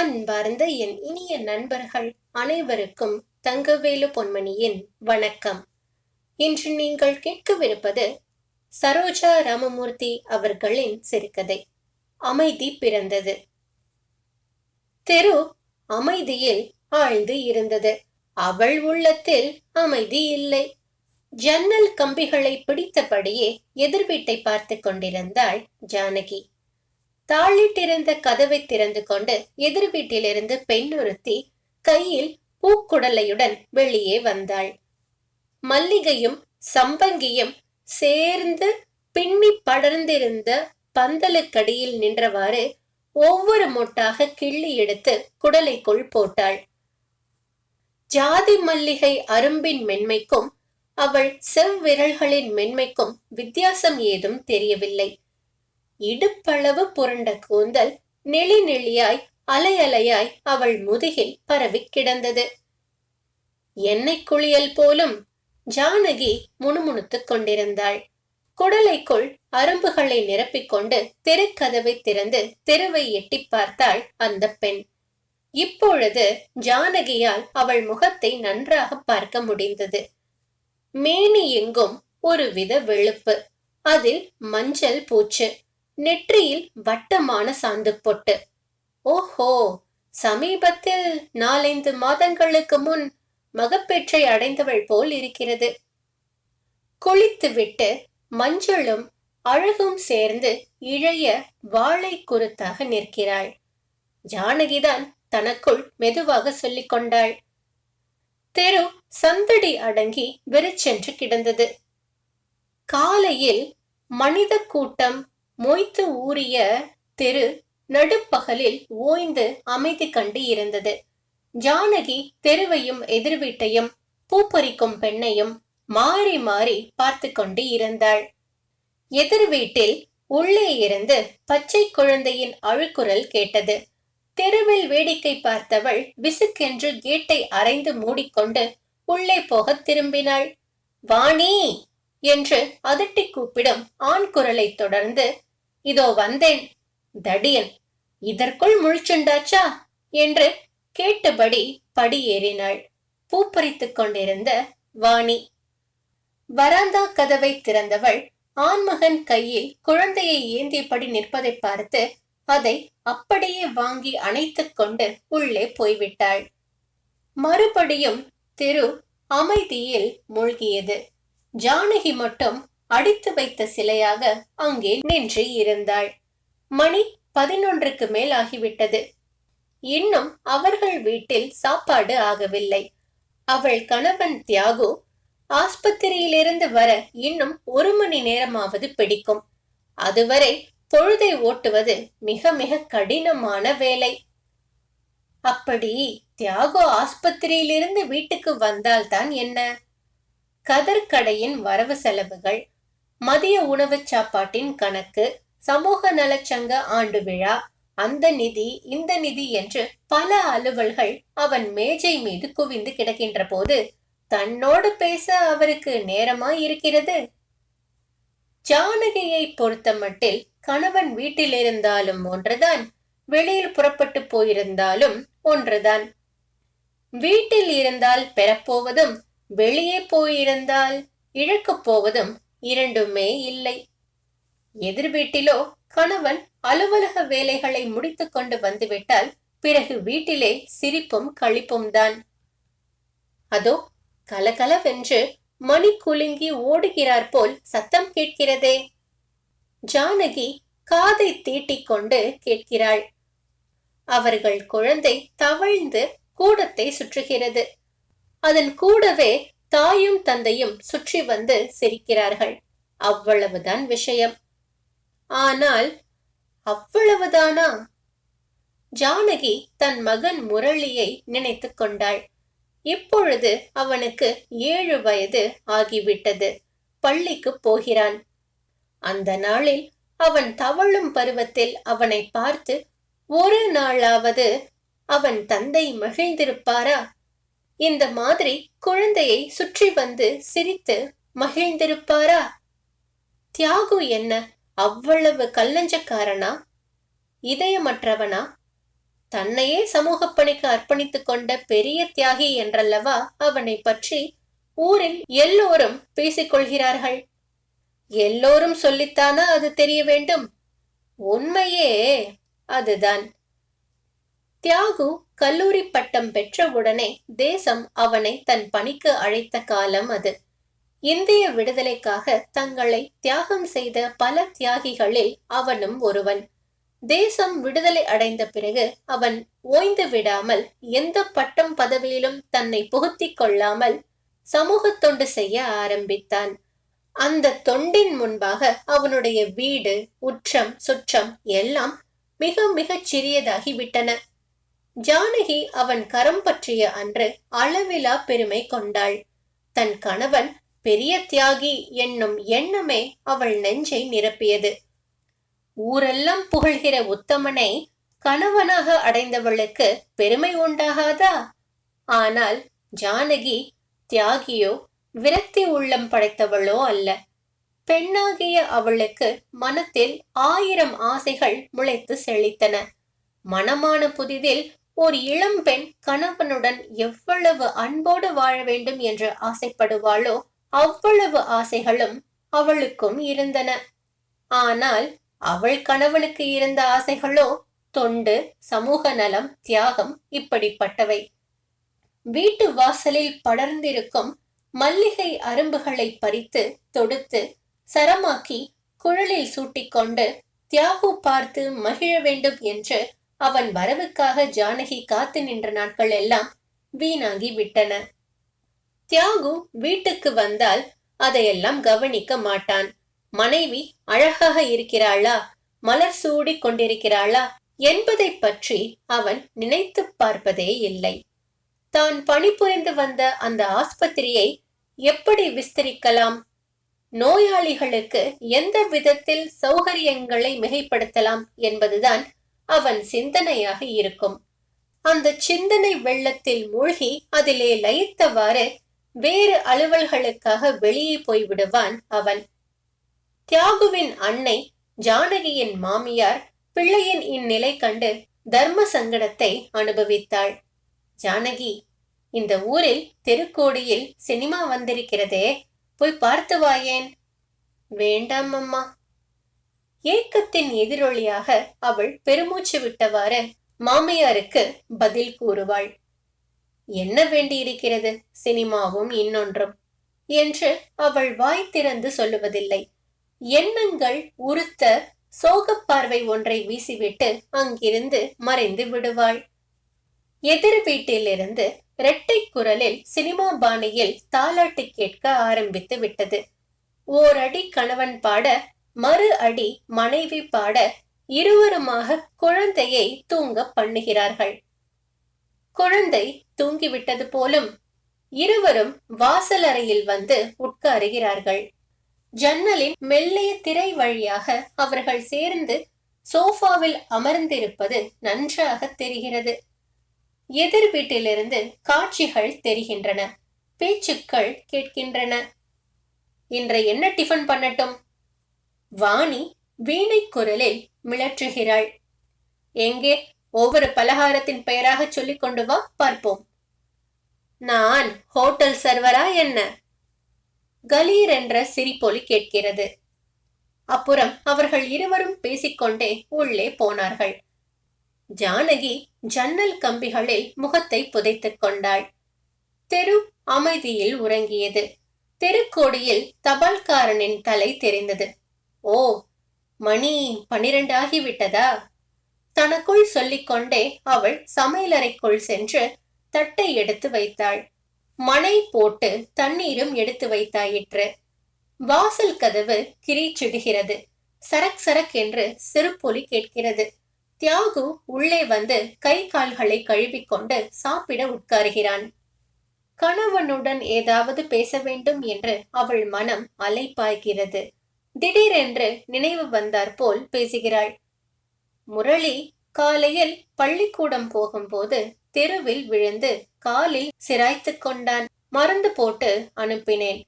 அன்பார்ந்த என் இனிய நண்பர்கள் அனைவருக்கும் தங்கவேலு பொன்மணியின் வணக்கம். இன்று நீங்கள் கேட்கவிருப்பது சரோஜா ராமமூர்த்தி அவர்களின் சிறுகதை. அமைதி பிறந்தது. தெரு அமைதியில் ஆழ்ந்து இருந்தது. அவள் உள்ளத்தில் அமைதி இல்லை. ஜன்னல் கம்பிகளை பிடித்தபடியே எதிர்வீட்டை பார்த்து கொண்டிருந்தாள் ஜானகி. தாளிட்டிருந்த கதவை திறந்து கொண்டு எதிர் வீட்டிலிருந்து பெண் ஒருத்தி கையில் பூக்குடலையுடன் வெளியே வந்தாள். மல்லிகையும் சம்பங்கியும் சேர்ந்து பின்னி படர்ந்திருந்த பந்தலுக்கடியில் நின்றவாறு ஒவ்வொரு மொட்டாக கிள்ளி எடுத்து குடலைக்குள் போட்டாள். ஜாதி மல்லிகை அரும்பின் மென்மைக்கும் அவள் செவ்விரல்களின் மென்மைக்கும் வித்தியாசம் ஏதும் தெரியவில்லை. இடுப்பளவு புரண்ட கூந்தல் நெளி நெளியாய் அலையலையாய் அவள் முதுகில் பரவி கிடந்தது. எண்ணெய் குளியல் போலும் ஜானகி முணுமுணுத்துக் கொண்டிருந்தாள். குடலைக்குள் அரும்புகளை நிரப்பிக்கொண்டு தெருக்கதவை திறந்து தெருவை எட்டி பார்த்தாள் அந்த பெண். இப்பொழுது ஜானகியால் அவள் முகத்தை நன்றாக பார்க்க முடிந்தது. மேனி எங்கும் ஒருவித வெளுப்பு. அதில் மஞ்சள் பூச்சு. நெற்றியில் வட்டமான சாந்து பொட்டு. ஓஹோ! சமீபத்தில் நாலைந்து மாதங்களுக்கு முன் மகப்பேற்றை அடைந்தவள் போல் இருக்கிறது. குளித்துவிட்டு மஞ்சளும் அழகும் சேர்ந்து இழைய வாழை குருத்தாக நிற்கிறாள். ஜானகிதான் தனக்குள் மெதுவாக சொல்லிக் கொண்டாள். தெரு சந்தடி அடங்கி வெறிச்சென்று கிடந்தது. காலையில் மனித கூட்டம் மொய்த்து ஊறிய தெரு நடுப்பகலில் ஓய்ந்து அமைதி கண்டு இருந்தது. ஜானகி தெருவையும் எதிர் வீட்டையும் பூப்பறிக்கும் பெண்ணையும் மாறி மாறி பார்த்து கொண்டு இருந்தாள். எதிர் வீட்டில் உள்ளே இருந்து பச்சை குழந்தையின் அழுக்குரல் கேட்டது. தெருவில் வேடிக்கை பார்த்தவள் விசுக்கென்று கேட்டை அரைந்து மூடிக்கொண்டு உள்ளே போக திரும்பினாள். வாணி! என்று அதட்டி கூப்பிடும் ஆண் குரலை தொடர்ந்து இதோ வந்தேன். தடியன் இதற்குள் முழிச்சுண்டாச்சா? என்று கேட்டபடி படி ஏறினாள் கொண்டிருந்த வாணி. வராந்தா கதவை திறந்தவள் ஆண்மகன் கையில் குழந்தையை ஏந்தியபடி நிற்பதை பார்த்து அதை அப்படியே வாங்கி அணைத்துக் கொண்டு உள்ளே போய்விட்டாள். மறுபடியும் தெரு அமைதியில் மூழ்கியது. ஜானகி மட்டும் அடித்து வைத்த சிலையாக அங்கே நின்று இருந்தாள். மணி பதினொன்றுக்கு மேல் ஆகிவிட்டது. இன்னும் அவர்கள் வீட்டில் சாப்பாடு ஆகவில்லை. அவள் கணவன் தியாகு ஆஸ்பத்திரியிலிருந்து வர இன்னும் ஒரு மணி நேரமாவது பிடிக்கும். அதுவரை பொழுதை ஓட்டுவது மிக மிக கடினமான வேலை. அப்படி தியாகு ஆஸ்பத்திரியிலிருந்து வீட்டுக்கு வந்தால்தான் என்ன? கதர்கடையின் வரவு செலவுகள் மதிய உணவு சாப்பாட்டின் கணக்கு சமூக நலச்சங்க ஆண்டு விழா அந்த நிதி இந்த நிதி என்று பல அலுவல்கள் அவன் மேஜை மீது குவிந்து கிடக்கின்ற போது தன்னோடு பேச அவருக்கு நேரமா இருக்கிறது. ஜானகியை பொறுத்த மட்டில் கணவன் வீட்டில் இருந்தாலும் ஒன்றுதான் வெளியில் புறப்பட்டு போயிருந்தாலும் ஒன்றுதான். வீட்டில் இருந்தால் பெறப்போவதும் வெளியே போயிருந்தால் இழக்கப் போவதும் இரண்டுமே இல்லை. எதிர் வீட்டிலோ கணவன் அலுவலக வேலைகளை முடித்து கொண்டு வந்துவிட்டால் பிறகு வீட்டிலே சிரிப்பும் கழிப்பும் தான். அதோ கலகலவென்று மணி குலுங்கி ஓடுகிறார் போல் சத்தம் கேட்கிறதே. ஜானகி காதை தீட்டிக் கொண்டு கேட்கிறாள். அவர்கள் குழந்தை தவழ்ந்து கூடத்தை சுற்றுகிறது. அதன் கூடவே தாயும் தந்தையும் சுற்றி வந்து சிரிக்கிறார்கள். அவ்வளவுதான் விஷயம். ஆனால் அவ்வளவுதானா? ஜானகி தன் மகன் முரளியை நினைத்துக் கொண்டாள். இப்பொழுது அவனுக்கு ஏழு வயது ஆகிவிட்டது. பள்ளிக்கு போகிறான். அந்த நாளில் அவன் தவழும் பருவத்தில் அவனை பார்த்து ஒரு நாளாவது அவன் தந்தை மகிழ்ந்திருப்பாரா? இந்த மாதிரி குழந்தையை சுற்றி வந்து சிரித்து மகிழ்ந்திருப்பாரா? தியாகு என்ன அவ்வளவு கல்லஞ்சக்காரனா இதயமற்றவனா? தன்னையே சமூக பணிக்கு அர்ப்பணித்துக் கொண்ட பெரிய தியாகி என்றல்லவா அவனை பற்றி ஊரில் எல்லோரும் பேசிக்கொள்கிறார்கள். எல்லோரும் சொல்லித்தானா அது தெரிய வேண்டும்? உண்மையே அதுதான். தியாகு கல்லூரி பட்டம் பெற்றவுடனே தேசம் அவனை தன் பணிக்கு அழைத்த காலம் அது. இந்திய விடுதலைக்காக தங்களை தியாகம் செய்த பல தியாகிகளில் அவனும் ஒருவன். தேசம் விடுதலை அடைந்த பிறகு அவன் ஓய்ந்து விடாமல் எந்த பட்டம் பதவியிலும் தன்னை புகுத்திக் கொள்ளாமல் சமூக தொண்டு செய்ய ஆரம்பித்தான். அந்த தொண்டின் முன்பாக அவனுடைய வீடு உற்றம் சுற்றம் எல்லாம் மிக மிகச் சிறியதாகி விட்டன ஜானகி அவன் கரம் பற்றிய அன்று அளவிலா பெருமை கொண்டாள். தன் கணவன் பெரிய தியாகி என்னும் எண்ணமே அவள் நெஞ்சை நிரப்பியது. ஊரெல்லாம் புகழ்கிற உத்தமனை கணவனாக அடைந்தவளுக்கு பெருமை உண்டாகாதா? ஆனால் ஜானகி தியாகியோ விரக்தி உள்ளம் படைத்தவளோ அல்ல. பெண்ணாகிய அவளுக்கு மனத்தில் ஆயிரம் ஆசைகள் முளைத்து செழித்தன. மனமான புதிதில் ஒரு இளம்பெண் கணவனுடன் எவ்வளவு அன்போடு வாழ வேண்டும் என்று ஆசைப்படுவாளோ அவ்வளவு ஆசைகளும் அவளுக்கும் இருந்தன. ஆனால் அவள் கணவனுக்கு இருந்த ஆசைகளோ தொண்டு சமூக நலம் தியாகம் இப்படிப்பட்டவை. வீட்டு வாசலில் படர்ந்திருக்கும் மல்லிகை அரும்புகளை பறித்து தொடுத்து சரமாக்கி குழலில் சூட்டிக்கொண்டு தியாகு பார்த்து மகிழ வேண்டும் என்று அவன் வரவுக்காக ஜானகி காத்து நின்ற நாட்கள் எல்லாம் வீணாகி விட்டன. தியாகு வீட்டுக்கு வந்தால் அதையெல்லாம் கவனிக்க மாட்டான். மனைவி அழகாக இருக்கிறாளா? மலர் சூடி கொண்டிருக்கிறாளா? என்பதை பற்றி அவன் நினைத்து பார்ப்பதே இல்லை. தான் பணிபுரிந்து வந்த அந்த ஆஸ்பத்திரியை எப்படி விஸ்தரிக்கலாம்? நோயாளிகளுக்கு எந்த விதத்தில் சௌகரியங்களை மிகைப்படுத்தலாம் என்பதுதான் அவன் சிந்தனையாக இருக்கும். அந்த சிந்தனை வெள்ளத்தில் மூழ்கி அதிலே லயித்தவாறு வேறு அலுவல்களுக்காக வெளியே போய்விடுவான் அவன். தியாகுவின் அன்னை ஜானகியின் மாமியார் பிள்ளையின் இந்நிலை கண்டு தர்ம சங்கடத்தை அனுபவித்தாள். ஜானகி இந்த ஊரில் தெருக்கோடியில் சினிமா வந்திருக்கிறதே போய் பார்த்து வாயேன். வேண்டாம் அம்மா. ஏக்கத்தின் எதிரொலியாக அவள் பெருமூச்சு விட்டவாறு மாமியாருக்கு பதில் கூறுவாள். என்ன வேண்டியிருக்கிறது? சினிமாவும் இன்னொன்றும் என்று அவள் வாய் திறந்து சொல்லுவதில்லை. எண்ணங்கள் உறுத்த சோகப் பார்வை ஒன்றை வீசிவிட்டு அங்கிருந்து மறைந்து விடுவாள். எதிர் வீட்டிலிருந்து இரட்டை குரலில் சினிமா பாணியில் தாலாட்டு கேட்க ஆரம்பித்து விட்டது. ஓரடி கணவன் பாட மறு அடி மனைவி பாட இருவருமாக குழந்தையை தூங்க பண்ணுகிறார்கள். குழந்தை தூங்கிவிட்டது போலும் இருவரும் வாசல் அறையில் வந்து உட்காருகிறார்கள். ஜன்னலின் மெல்லிய திரை வழியாக அவர்கள் சேர்ந்து சோஃபாவில் அமர்ந்திருப்பது நன்றாக தெரிகிறது. எதிர் வீட்டிலிருந்து காட்சிகள் தெரிகின்றன. பேச்சுக்கள் கேட்கின்றன. இன்று என்ன டிஃபன் பண்ணட்டும்? வாணி வீணை குரலில் மிளற்றுகிறாள். எங்கே? ஒவ்வொரு பலகாரத்தின் பெயராக சொல்லிக் கொண்டு வா பார்ப்போம். நான் ஹோட்டல் சர்வரா என்ன? கலீர் என்ற சிரிப்பொலி கேட்கிறது. அப்புறம் அவர்கள் இருவரும் பேசிக்கொண்டே உள்ளே போனார்கள். ஜானகி ஜன்னல் கம்பிகளில் முகத்தை புதைத்துக் கொண்டாள். தெரு அமைதியில் உறங்கியது. தெருக்கோடியில் தபால்காரனின் தலை தெரிந்தது. ஓ மணி பனிரெண்டு ஆகிவிட்டதா தனக்குள் சொல்லிக்கொண்டே அவள் சமையலறைக்குள் சென்று தட்டை எடுத்து வைத்தாள். மனை போட்டு தண்ணீரும் எடுத்து வைத்தாயிற்று. வாசல் கதவு கிரீச்சிடுகிறது. சரக் சரக் என்று சிறுபொலி கேட்கிறது. தியாகு உள்ளே வந்து கை கால்களை கழுவிக்கொண்டு சாப்பிட உட்காருகிறான். கணவனுடன் ஏதாவது பேச வேண்டும் என்று அவள் மனம் அலைப்பாய்கிறது திடீரென்று நினைவு வந்தார் போல் பேசுகிறாள். முரளி காலையில் பள்ளிக்கூடம் போகும்போது தெருவில் விழுந்து காலில் சிராய்த்துக் கொண்டான். மருந்து போட்டு அனுப்பினேன்.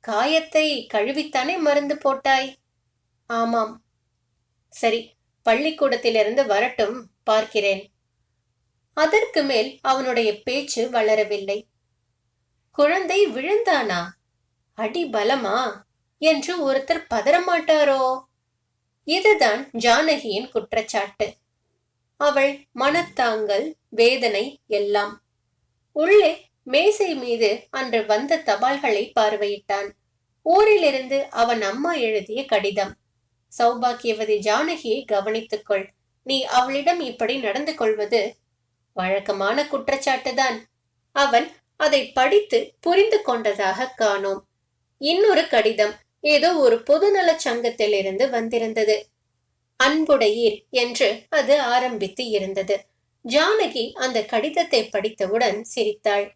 காயத்தை கழுவித்தானே மருந்து போட்டாய்? ஆமாம். சரி பள்ளிக்கூடத்திலிருந்து வரட்டும் பார்க்கிறேன். அதற்கு மேல் அவனுடைய பேச்சு வளரவில்லை. குழந்தை விழுந்தானா? அடி பலமா? என்று ஒருத்தர் பதறமாட்டாரோ? இதுதான் ஜானகியின் குற்றச்சாட்டு. அவள் மனத்தாங்கல் வேதனை எல்லாம். உள்ளே மேசை மீது அன்று வந்த தபால்களை பார்வையிட்டான். ஊரிலிருந்து அவன் அம்மா எழுதிய கடிதம். சௌபாக்கியவதி ஜானகியை கவனித்துக்கொள். நீ அவளிடம் இப்படி நடந்து கொள்வது வழக்கமான குற்றச்சாட்டுதான் அவன் அதை படித்து புரிந்து கொண்டதாக காணோம். இன்னொரு கடிதம். ஏதோ ஒரு பொதுநல சங்கத்திலிருந்து வந்திருந்தது. அன்புடையீர் என்று அது ஆரம்பித்து இருந்தது. ஜானகி அந்த கடிதத்தை படித்தவுடன் சிரித்தாள்.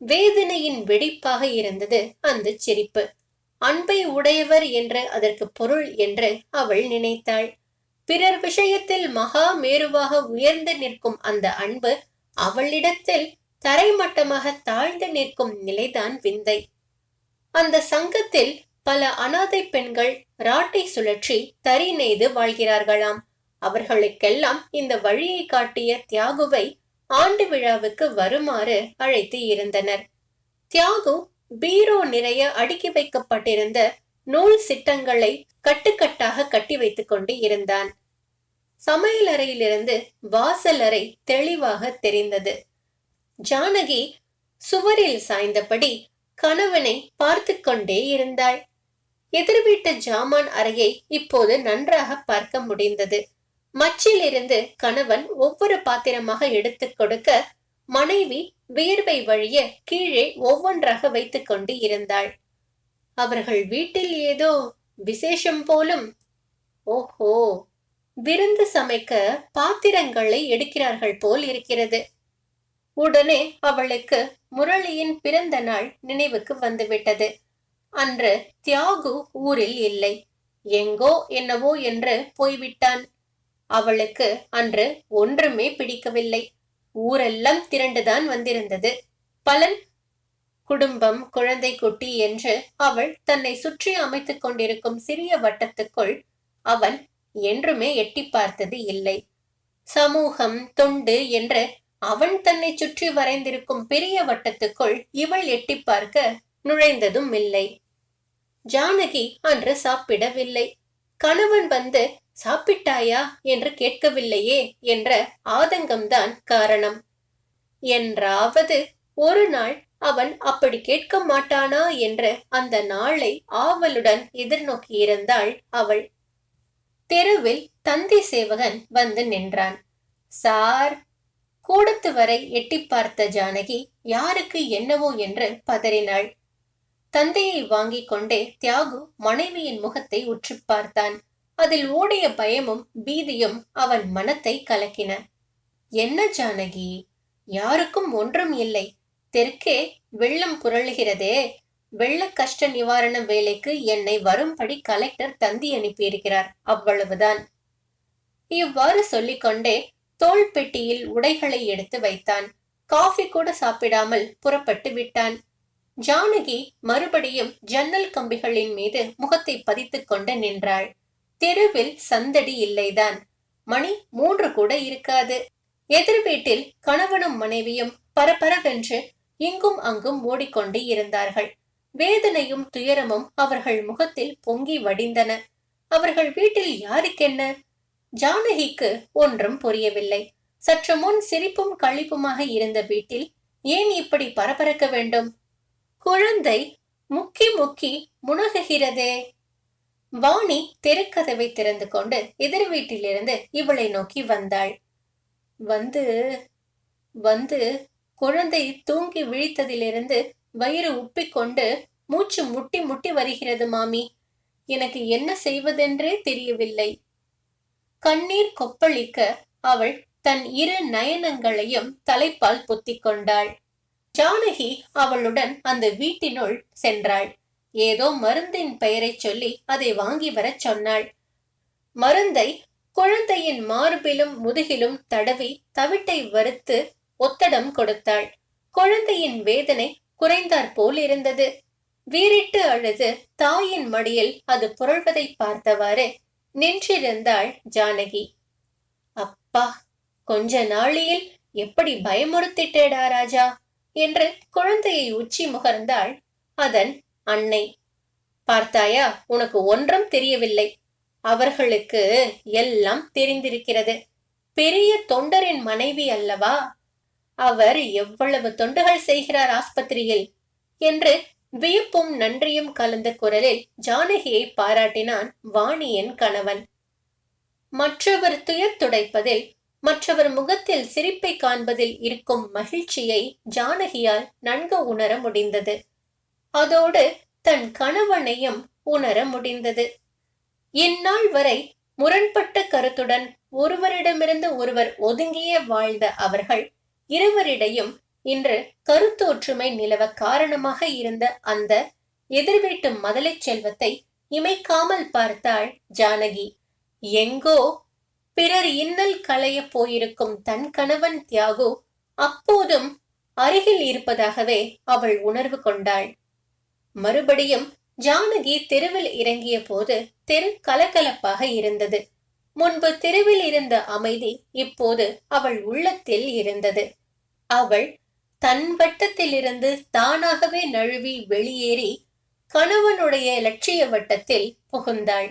வேதனையின் வெடிப்பாக இருந்தது அந்த சிரிப்பு. அன்பை உடையவர் என்று அதற்கு பொருள் என்று அவள் நினைத்தாள். பிறர் விஷயத்தில் மகா மேருவாக உயர்ந்து நிற்கும் அந்த அன்பு அவளிடத்தில் தரைமட்டமாக தாழ்ந்து நிற்கும் நிலைதான் விந்தை. அந்த சங்கத்தில் பல அனாதை பெண்கள் ராட்டை சுழற்றி தறி நெய்து வாழ்கிறார்களாம். அவர்களுக்கெல்லாம் இந்த வழியை காட்டிய தியாகுவை ஆண்டு விழாவுக்கு வருமாறு அழைத்து இருந்தனர். தியாகு பீரோ நிறைய அடுக்கி வைக்கப்பட்டிருந்த நூல் சிட்டங்களை கட்டுக்கட்டாக கட்டி வைத்துக் கொண்டு இருந்தான். சமையலறையிலிருந்து வாசல் அறை தெளிவாக தெரிந்தது. ஜானகி சுவரில் சாய்ந்தபடி கணவனை பார்த்து கொண்டே இருந்தாள். எதிர் வீட்டு ஜாமான் அறையை இப்போது நன்றாக பார்க்க முடிந்தது. மச்சில் இருந்து கணவன் ஒவ்வொரு பாத்திரமாக எடுத்துக் கொடுக்க மனைவி வியர்வை வழிய கீழே ஒவ்வொன்றாக வைத்துக் கொண்டு இருந்தாள். அவர்கள் வீட்டில் ஏதோ விசேஷம் போலும் ஓஹோ விருந்து சமைக்க பாத்திரங்களை எடுக்கிறார்கள் போல் இருக்கிறது. உடனே அவளுக்கு முரளியின் பிறந்த நாள் நினைவுக்கு வந்துவிட்டது. அன்று தியாகு ஊரில் இல்லை. எங்கோ என்னவோ என்று போய்விட்டான். அவளுக்கு அன்று ஒன்றுமே பிடிக்கவில்லை. ஊரெல்லாம் திரண்டுதான் வந்திருந்தது. பலன் குடும்பம் குழந்தை குட்டி என்று அவள் தன்னை சுற்றி அமைத்துக் கொண்டிருக்கும் சிறிய வட்டத்துக்குள் அவன் என்றுமே எட்டி பார்த்தது இல்லை. சமூகம் தொண்டு என்று அவன் தன்னை சுற்றி வரைந்திருக்கும் பெரிய வட்டத்துக்குள் இவள் எட்டி பார்க்க நுழைந்ததும் இல்லை. ஜானகி அன்று சாப்பிடவில்லை. கணவன் வந்து சாப்பிட்டாயா? என்று கேட்கவில்லையே என்ற ஆதங்கம்தான் காரணம். என்றாவது ஒரு நாள் அவன் அப்படி கேட்க மாட்டானா என்று அந்த நாளை ஆவலுடன் எதிர்நோக்கியிருந்தாள் அவள். தெருவில் தந்தி சேவகன் வந்து நின்றான். சார் கூடத்து வரை எட்டி பார்த்த ஜானகி யாருக்கு என்னவோ என்று பதறினாள். தந்தையை வாங்கிக் கொண்டே தியாகு மனைவியின் முகத்தை உற்று பார்த்தான். அதில் ஓடிய பயமும் பீதியும் அவன் மனத்தை கலக்கின. என்ன ஜானகி? யாருக்கும் ஒன்றும் இல்லை. தெற்கே வெள்ளம் புரளுகிறதே வெள்ள கஷ்ட நிவாரண வேலைக்கு என்னை வரும்படி கலெக்டர் தந்தி அனுப்பியிருக்கிறார். அவ்வளவுதான். இவ்வாறு சொல்லிக்கொண்டே தோள் பெட்டியில் உடைகளை எடுத்து வைத்தான். காஃபி கூட சாப்பிடாமல் புறப்பட்டு விட்டான். ஜானகி மறுபடியும் ஜன்னல் கம்பிகளின் மீது முகத்தை பதித்துக் கொண்டு நின்றாள். தெருவில் சந்தடி இல்லைதான். மணி மூன்று கூட இருக்காது. எதிர் வீட்டில் கணவனும் மனைவியும் பரபரவென்று இங்கும் அங்கும் ஓடிக்கொண்டு இருந்தார்கள். வேதனையும் துயரமும் அவர்கள் முகத்தில் பொங்கி வடிந்தன. அவர்கள் வீட்டில் யாருக்கென்ன? ஜானகிக்கு ஒன்றும் புரியவில்லை. சற்று முன் சிரிப்பும் கழிப்புமாக இருந்த வீட்டில் ஏன் இப்படி பரபரக்க வேண்டும்? குழந்தை முக்கி முக்கி முணகுகிறதே. வாணி தெருக்கதவை திறந்து கொண்டு எதிர் வீட்டிலிருந்து இவளை நோக்கி வந்தாள். வந்து வந்து குழந்தை தூங்கி விழித்ததிலிருந்து வயிறு உப்பிக்கொண்டு மூச்சு முட்டி முட்டி வருகிறது மாமி. எனக்கு என்ன செய்வதென்றே தெரியவில்லை. கண்ணீர் கொப்பளிக்க அவள் தன் இரு நயனங்களையும் தலைப்பால் பொத்திக் கொண்டாள். ஜானகி அவளுடன் அந்த வீட்டினுள் சென்றாள். ஏதோ மருந்தின் பெயரைச் சொல்லி அதை வாங்கி வரச் சொன்னாள். மருந்தை குழந்தையின் மார்பிலும் முதுகிலும் தடவி தவிட்டை வறுத்து ஒத்தடம் கொடுத்தாள். குழந்தையின் வேதனை குறைந்தாற் போல் இருந்தது. வீரிட்டு அழுது தாயின் மடியில் அது புரள்வதை பார்த்தவாறு நின்றிருந்தாள் ஜானகி. அப்பா கொஞ்ச நாளில் எப்படி பயமுறுத்திட்டேடா ராஜா? என்று குழந்தையை உச்சி முகர்ந்தாள். அதன் அன்னை பார்த்தாயா உனக்கு ஒன்றும் தெரியவில்லை. அவர்களுக்கு எல்லாம் தெரிந்திருக்கிறது. பெரிய தொண்டரின் மனைவி அல்லவா? அவர் எவ்வளவு தொண்டுகள் செய்கிறார் ஆஸ்பத்திரியில்? என்று வியப்பும் நன்றியும் கலந்த குரலில் ஜானகியை பாராட்டினான் வாணியின் கணவன். மற்றவர் துயர் துடைப்பதில் மற்றவர் முகத்தில் சிரிப்பை காண்பதில் இருக்கும் மகிழ்ச்சியை ஜானகியால் நன்கு உணர முடிந்தது. அதோடு தன் கணவனையும் உணர முடிந்தது. இந்நாள் வரை முரண்பட்ட கருத்துடன் ஒருவரிடமிருந்து ஒருவர் ஒதுங்கியே வாழ்ந்த அவர்கள் இருவரிடையும் இன்று கருத்தொற்றுமை நிலவ காரணமாக இருந்த அந்த எதிர்வீட்டு மதலை செல்வத்தை இமைக்காமல் பார்த்தாள் ஜானகி. எங்கோ பிறர் இன்னல் களைய போயிருக்கும் தன் கணவன் தியாகு அப்போதும் அருகில் இருப்பதாகவே அவள் உணர்வு கொண்டாள். மறுபடியும் ஜானகி தெருவில் இறங்கிய போது தெரு கலகலப்பாக இருந்தது. முன்பு தெருவில் இருந்த அமைதி இப்போது அவள் உள்ளத்தில் இருந்தது. அவள் தன் வட்டத்திலிருந்து தானாகவே நழுவி வெளியேறி கணவனுடைய லட்சிய வட்டத்தில் புகுந்தாள்.